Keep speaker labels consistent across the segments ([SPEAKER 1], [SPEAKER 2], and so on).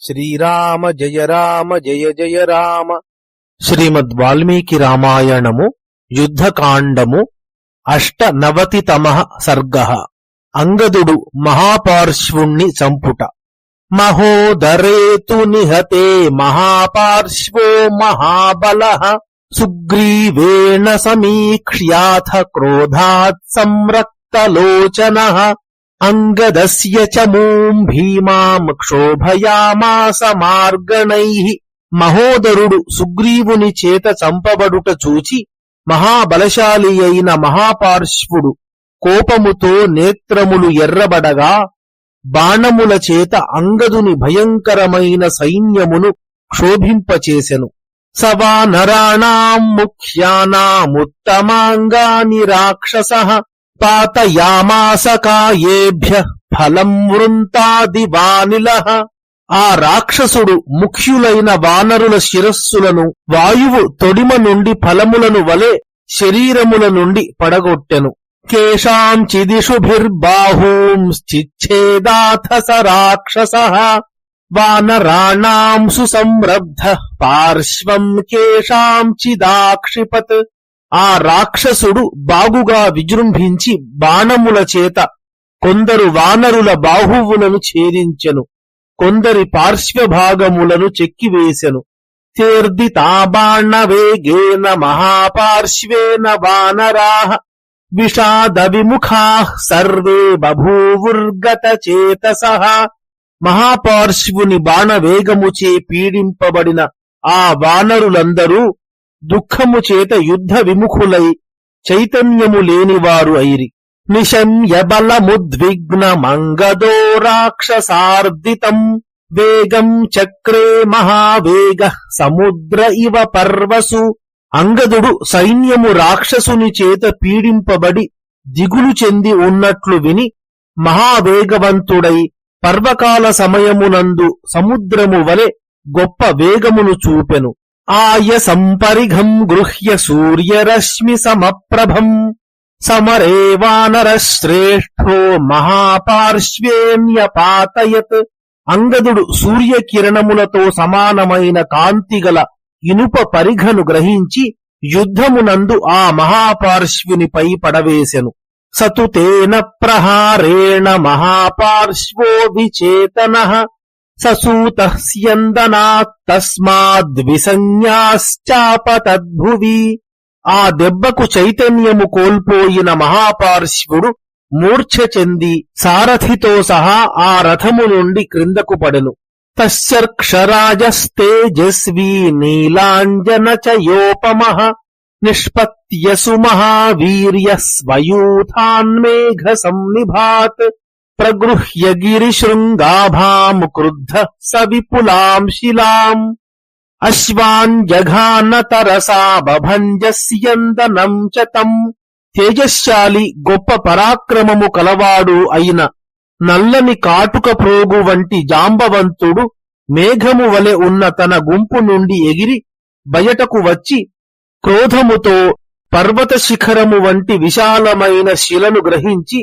[SPEAKER 1] శ్రీరామ జయ రామ జయ జయ రామ. శ్రీమద్ వాల్మీకి రామాయణము యుద్ధకాండము అష్టనవతితమ సర్గ. అంగదుడు మహాపార్శ్వుణ్ణి చంపుట. మహోదరేతు నిహతే మహాపార్శ్వో మహాబల. సుగ్రీవేణ సమీక్ష్యాథ క్రోధాత్ సంరక్తలోచన అంగదస్య చ మూం భీమాం క్షోభయామాస మార్గణైః మహోదరుడు సుగ్రీవుని చేత చంపబడుట చూచి మహాబలశాలి అయిన మహాపార్శ్వుడు కోపముతో నేత్రములు ఎర్రబడగా బాణముల చేత అంగదుని భయంకరమైన సైన్యమును క్షోభింపచేసెను. సవానరాణాం ముఖ్యానాముత్తమాంగాని రాక్షస పాతయామాస కాయేభ్య ఫలం వృంతాదివానిల ఆ రాక్షసుడు ముఖ్యులైన వానరుల శిరస్సులను వాయువు తొడిమ నుండి ఫలములను వలె శరీరముల నుండి పడగొట్టెను. కేషాంచిదిషుభిర్బాహూంశ్చిచ్ఛేదాథ స రాక్షస. వానరాణాం సుసంరబ్ధ పార్శ్వం కేషాంచిదాక్షిపత్ ఆ రాక్షసుడు బాగుగా విజృంభించి బాణముల చేత కొందరు వానరుల బాహువులను ఛేదించెను. కొందరి పార్శ్వభాగములను చెక్కివేశెను తీర్దితాబాణవేగేన మహాపార్శ్వేన వానరా విషాద విముఖా సర్వే బభూవుర్గత చేతస. మహాపార్శ్వుని బాణవేగముచే పీడింపబడిన ఆ వానరులందరూ దుఃఖము చేత యుద్ధ విముఖులై చైతన్యము లేనివారు ఐరి. నిశమ్య బలముద్విగ్న మంగదో రాక్షసార్దితం వేగం చక్రే మహావేగ సముద్ర ఇవ పర్వసు. అంగదుడు సైన్యము రాక్షసుని చేత పీడింపబడి దిగులు చెంది ఉన్నట్లు విని మహావేగవంతుడై పర్వకాల సమయమునందు సముద్రము వలె గొప్ప వేగమును చూపెను. ఆయ సంపరిఘం గృహ్య సూర్యరశ్మి సమప్రభం సమరే వానర శ్రేష్ఠో మహాపార్శ్వేణ్యపాతయత్. అంగదుడు సూర్యకిరణములతో సమానమైన కాంతిగల ఇనుప పరిఘను గ్రహించి యుద్ధమునందు ఆ మహాపార్శ్వునిపై పడవేశెను సతు తేన ప్రహారేణ మహాపార్శ్వో విచేతన. ససూత తస్మాద్విసన్యాశ్చాపతద్భువి ఆ దెబ్బకు చైతన్యము కోల్పోయిన మహాపార్శ్వుడు మూర్ఛ చెంది సారథితో సహా ఆ రథము నుండి క్రిందకు పడెను. తస్యక్షరాజస్తేజస్వీ నీలాంజన చయోపమ నిష్పత్యసు మహావీర్య స్వయూథాన్మేఘ సంనిభాత్. ప్రగృహ్య గిరిశృంగాభాం క్రుద్ధ స విపులాం శిలాం అశ్వాన్ జఘాన తరసా బభంజస్యందనం తం గొప్ప పరాక్రమము కలవాడు అయిన నల్లని కాటుక ప్రోగు వంటి జాంబవంతుడు మేఘము వలె ఉన్న తన గుంపు నుండి ఎగిరి బయటకు వచ్చి క్రోధముతో పర్వత శిఖరము వంటి విశాలమైన శిలను గ్రహించి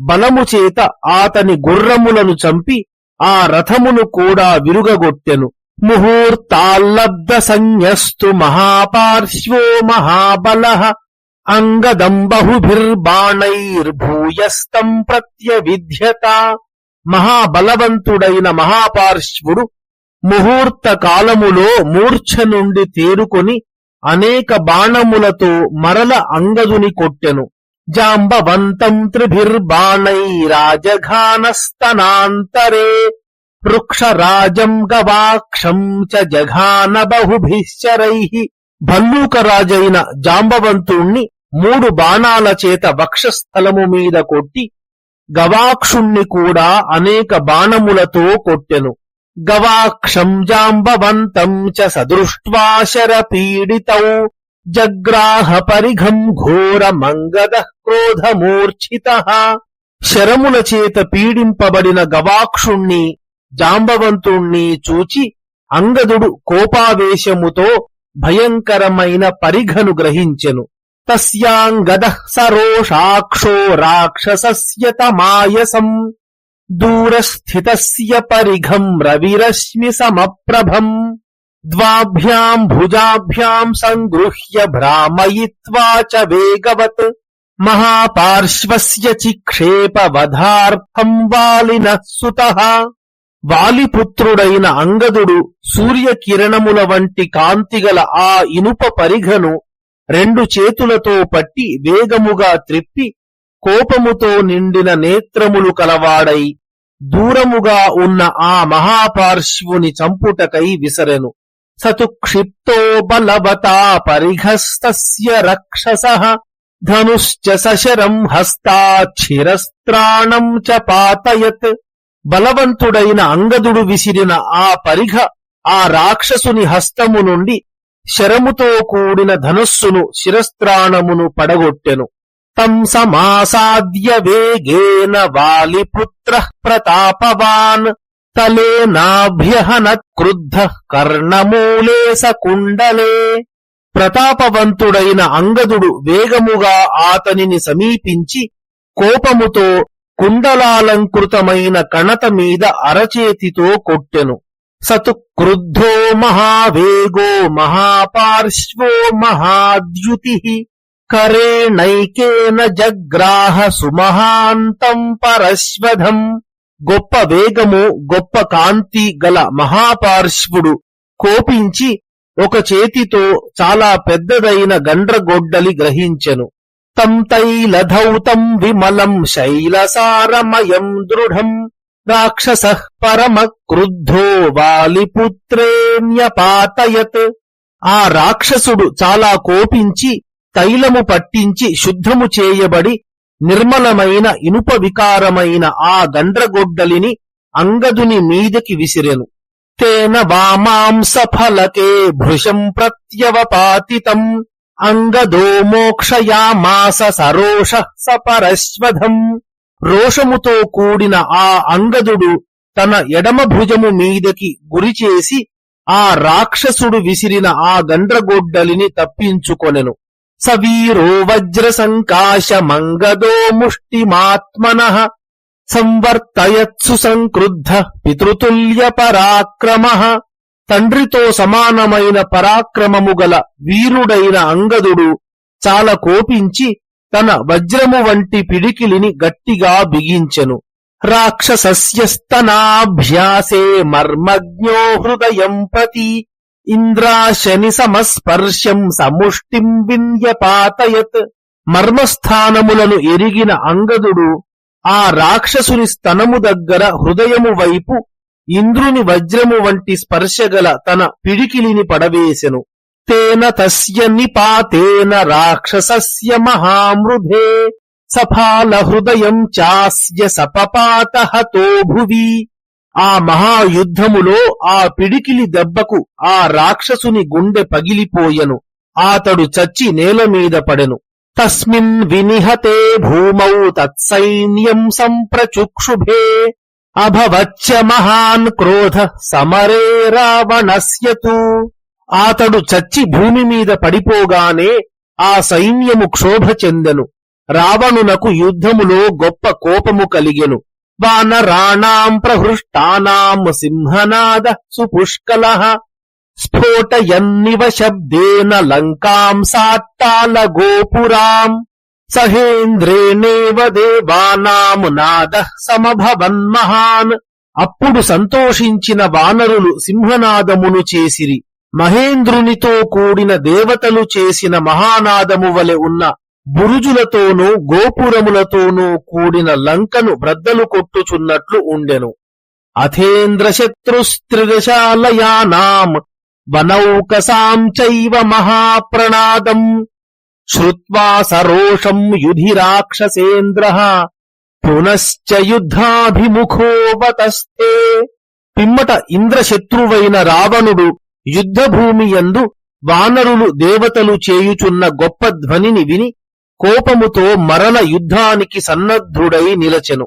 [SPEAKER 1] బలము చేత ఆతని గుర్రములను చంపి ఆ రథమును కూడా విరుగగొట్టెను. ముహూర్తాల్లబ్ధ సంయస్తు మహాపార్శ్వో మహాబల అంగదం బహుభిర్బాణైర్భూయస్తం ప్రత్యవిధ్యత. మహాబలవంతుడైన మహాపార్శ్వుడు ముహూర్త కాలములో మూర్ఛ నుండి తేరుకొని అనేక బాణములతో మరల అంగదుని కొట్టెను. జాంబవంతం త్రిభిర్బాణైరాజఘానస్తనాంతరే వృక్షరాజం గవాక్షం చ జఘాన బహుభిశ్చరైః భల్లూకరాజైన జాంబవంతుణ్ణి మూడు బాణాల చేత వక్షస్థలము మీద కొట్టి గవాక్షుణ్ణి కూడా అనేక బాణములతో కొట్టెను. గవాక్షం జాంబవంతం చ సదృష్ట్వా శరపీడితౌ జగ్రాహ పరిఘం ఘోర ఘోరమంగద క్రోధమూర్ఛిత. శరముల చేత పీడింపబడిన గవాక్షుణ్ణి జాంబవంతుణ్ణి చూచి అంగదుడు కోపావేశముతో భయంకరమైన పరిఘను గ్రహించెను. తస్యాంగద సరోషాక్షో రాక్షసస్య తమాయసం. దూరస్థితస్య పరిఘం రవిరశ్మి సమప్రభం. ద్వాభ్యాం భుజాభ్యాం సంగృహ్య భ్రామయిత్వా చ వేగవత్. మహాపార్శ్వస్య చిక్షేపవధార్థం వాలిన సుతః. వాలిపుత్రుడైన అంగదుడు సూర్యకిరణముల వంటి కాంతిగల ఆ ఇనుప పరిఘను రెండు చేతులతో పట్టి వేగముగా త్రిప్పి కోపముతో నిండిన నేత్రములు కలవాడై దూరముగా ఉన్న ఆ మహాపార్శ్వుని చంపుటకై విసరెను. సతు క్షిప్తో బలవతా పరిఘస్తస్య రక్షస. ధనుశ్చ సశరం హస్తాక్షిరస్త్రాణం చ పాతయత్ బలవంతుడైన అంగదుడు విసిరిన ఆ పరిఘ ఆ రాక్షసుని హస్తము నుండి శరముతో కూడిన ధనుస్సును శిరస్త్రాణమును పడగొట్టెను। తం సమాసాద్య వేగేన వాలిపుత్ర ప్రతాపవాన్। తలేనాభ్యహనత్ క్రుద్ధ కర్ణమూలే సకుండలే ప్రతాపవంతుడైన అంగదుడు వేగముగా ఆతనిని సమీపించి కోపముతో కుండలాలంకృతమైన కణత మీద అరచేతితో కొట్టెను. సతు క్రుద్ధో మహావేగో మహాపార్శ్వో మహాద్యుతి కరేణైకేన జగ్రాహ సుమహాంతం పరశ్వధం. గొప్ప వేగము గొప్ప కాంతి గల మహాపార్శ్వుడు కోపించి ఒక చేతితో చాలా పెద్దదైన గండ్రగొడ్డలి గ్రహించెను. తం తైలధౌతం విమలం శైలసారమయం దృఢం. రాక్షస పరమ క్రుద్ధో వాలిపుత్రేణ్యపాతయత్. ఆ రాక్షసుడు చాలా కోపించి తైలము పట్టించి శుద్ధము చేయబడి నిర్మలమైన ఇనుప వికారమైన ఆ గండ్రగొడ్డలిని అంగదుని మీదకి విసిరెను. తేన వామాంస ఫలకే భృశం ప్రత్యవపాతితం అంగదో మోక్షయామాస సరోష సపరశ్వధం. రోషముతో కూడిన ఆ అంగదుడు తన ఎడమ భుజము మీదకి గురిచేసి ఆ రాక్షసుడు విసిరిన ఆ గండ్రగొడ్డలిని తప్పించుకొనెను. సవీరో వజ్ర సంకాశ మంగదో ముష్టిమాత్మన సంవర్తయత్సు సంక్రుద్ధ పితృతుల్య పరాక్రమ తండ్రితో సమానమైన పరాక్రమము గల వీరుడైన అంగదుడు చాలా కోపించి తన వజ్రము వంటి పిడికిలిని గట్టిగా బిగించెను. రాక్షసస్యస్తనాభ్యాసే మర్మజ్ఞో హృదయం ప్రతి ఇంద్రాశని సమస్పర్శం సముష్టిం విన్యపాతయత్ మర్మస్థానములను ఎరిగిన అంగదుడు ఆ రాక్షసుని స్తనము దగ్గర హృదయము వైపు ఇంద్రుని వజ్రము వంటి స్పర్శగల తన పిడికిలిని పడవేసెను. తేన తస్య నిపాతేన రాక్షసస్య మహామృధే సఫాల హృదయం చాస్య సపపాత హతో భువి. ఆ మహాయుద్ధములో ఆ పిడికిలి దెబ్బకు ఆ రాక్షసుని గుండె పగిలిపోయెను. ఆతడు చచ్చి నేల మీద పడెను. తస్మిన్ వినిహతే భూమౌ తత్సైన్యం సంప్రచుక్షుభే అభవచ్చ మహాన్ క్రోధ సమరే రావణస్యతు ఆతడు చచ్చి భూమి మీద పడిపోగానే ఆ సైన్యము క్షోభ చెందెను। రావణునకు యుద్ధములో గొప్ప కోపము కలిగెను। వానరాణాం ప్రహృష్టానాం సింహనాద సుపుష్కల। స్ఫోటయన్నివ శబ్దేన లంకాం సాత్తాల గోపురాం సహేంద్రేణేవ దేవానాం సమభవన్ సమభవన్మహాన్. అప్పుడు సంతోషించిన వానరులు సింహనాదమును చేసిరి. మహేంద్రునితో కూడిన దేవతలు చేసిన మహానాదము వలె ఉన్న బురుజులతోనూ గోపురములతోనూ కూడిన లంకను బ్రద్దలు కొట్టుచున్నట్లు ఉండెను. అథేంద్ర శత్రుస్త్రిదశాలయానాం వనౌకసాం చైవ మహాప్రణాదం శ్రుత్వా సరోషం యుధి రాక్షసేంద్ర పునశ్చ యుద్ధాభిముఖోవతస్తే పిమ్మట ఇంద్రశత్రువైన రావణుడు యుద్ధభూమి యందు వానరులు దేవతలు చేయుచున్న గొప్ప ధ్వనిని విని కోపముతో మరల యుద్ధానికి సన్నద్ధుడై నిలచెను.